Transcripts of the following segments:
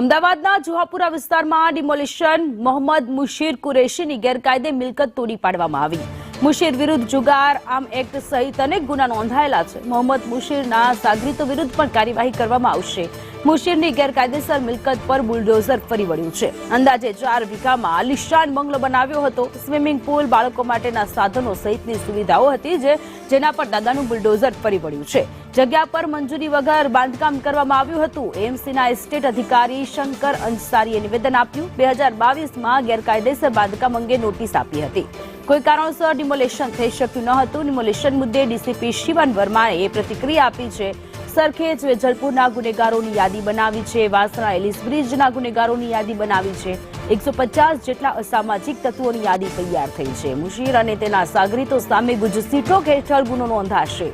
અમદાવાદના જુહાપુરા વિસ્તારમાં ડિમોલિશન મોહમ્મદ મુશીર કુરેશીની ગેરકાયદે મિલકત તોડી પાડવામાં આવી. મુશીર વિરુદ્ધ જુગાર, આમ એક્ટ સહિત અનેક ગુના નોંધાયેલા છે. મોહમ્મદ મુશીરના સાગરીતો વિરુદ્ધ પણ કાર્યવાહી કરવામાં આવશે. મુશીરની ગેરકાયદેસર મિલકત પર બુલડોઝર ફરી વળ્યું છે. અંદાજે ચાર વીઘામાં આલિશાન બંગલો બનાવ્યો હતો. સ્વિમિંગ પુલ બાળકો માટેના સાધનો સહિતની સુવિધાઓ હતી જેના પર દાદાનું બુલડોઝર ફરી વળ્યું છે. જગ્યા પર મંજૂરી વગર બાંધકામ કરવામાં આવ્યું હતું. એમસીના એસ્ટેટ અધિકારી શંકર અંસારીએ નિવેદન આપ્યું. બે હજાર બાવીસમાં ગેરકાયદેસર બાંધકામ અંગે નોટિસ આપી હતી. કોઈ કારણોસર ડિમોલેશન થઈ શક્યું ન હતું. ડિમોલેશન મુદ્દે ડીસીપી શિવન વર્માએ પ્રતિક્રિયા આપી છે. સરખેજ વેજલપુરના ગુનેગારોની યાદી બનાવી છે. વાસણા એલિસ બ્રિજના ગુનેગારોની યાદી બનાવી છે. એકસો પચાસ જેટલા અસામાજિક તત્વોની યાદી તૈયાર થઈ છે. મુશીર અને તેના સાગરીતો સામે ગુજ સીટોક હેઠળ ગુનો નોંધાશે.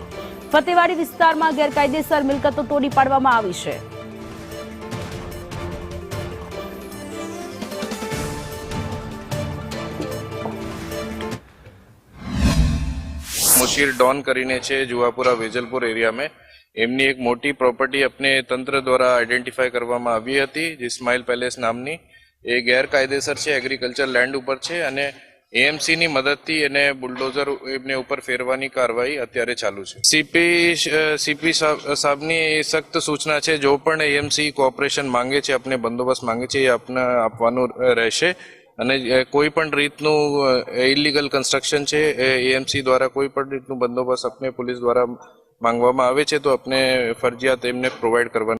ફતેવાડી વિસ્તારમાં ગેરકાયદેસર મિલકતો તોડી પાડવામાં આવી છે. મુશીર ડોન કરીને છે જુવાપુરા વેજલપુર એરિયામાં. એમની એક મોટી પ્રોપર્ટી આપણે તંત્ર દ્વારા આઈડેન્ટિફાય કરવામાં આવી હતી, જે સ્માઇલ પેલેસ નામની. એ ગેરકાયદેસર છે એગ્રીકલ્ચર લેન્ડ ઉપર છે અને એએમસીની મદદથી એને બુલડોઝર એમને ઉપર ફેરવાની કાર્યવાહી અત્યારે ચાલુ છે. સીપી સીપી સાહેબની સખ્ત સૂચના છે, જો પણ એએમસી કોઓપરેશન માંગે છે આપણે બંદોબસ્ત માંગે છે, એ આપને આપવાનું રહેશે. અને કોઈ પણ રીતનું ઇલીગલ કન્સ્ટ્રક્શન છે, એ એએમસી દ્વારા કોઈ પણ રીતનું બંદોબસ્ત આપણે પોલીસ દ્વારા માંગવામાં આવે છે તો આપણે ફરજિયાત એમને પ્રોવાઈડ કરવાની